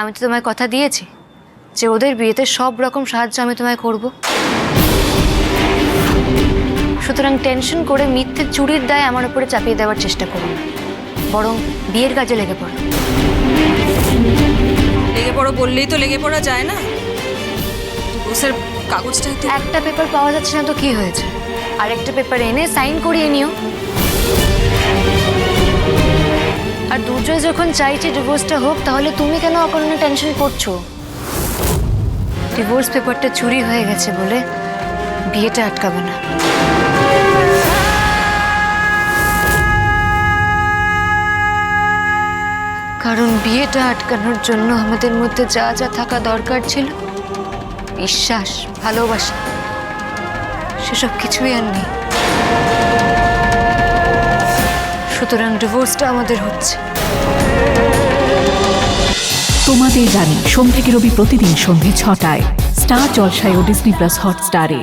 আমি তো তোমায় কথা দিয়েছি যে ওদের বিয়েতে সব রকম সাহায্য আমি তোমায় করব। সুতরাং টেনশন করে মিথ্যে চুরির দায় আমার উপরে চাপিয়ে দেওয়ার চেষ্টা করো না। বরং বিয়ের কাজে লেগে পড়ো। লেগে পড়ো বললেই তো লেগে পড়া যায় না। ডিভোর্সের কাগজটা একটু একটা পেপার পাওয়া যাচ্ছে না তো কি হয়েছে? আরেকটা পেপার এনে সাইন করিয়ে নিও। যখন চাইছে ডিভোর্সটা হোক, তাহলে তুমি কেন অকারণে টেনশন করছ? ডিভোর্স পেপারটা চুরি হয়ে গেছে বলে বিয়েটা আটকাবে না। কারণ বিয়েটা আটকানোর জন্য আমাদের মধ্যে যা যা থাকা দরকার ছিল, বিশ্বাস, ভালোবাসা, সেসব কিছুই আর নেই। সুতরাং ডিভোর্সটা আমাদের হচ্ছে। তোমাদের জানি থেকে রবি প্রতিদিন সন্ধে ছটায় স্টার জলসায় ও ডিসনি প্লাস হটস্টারে।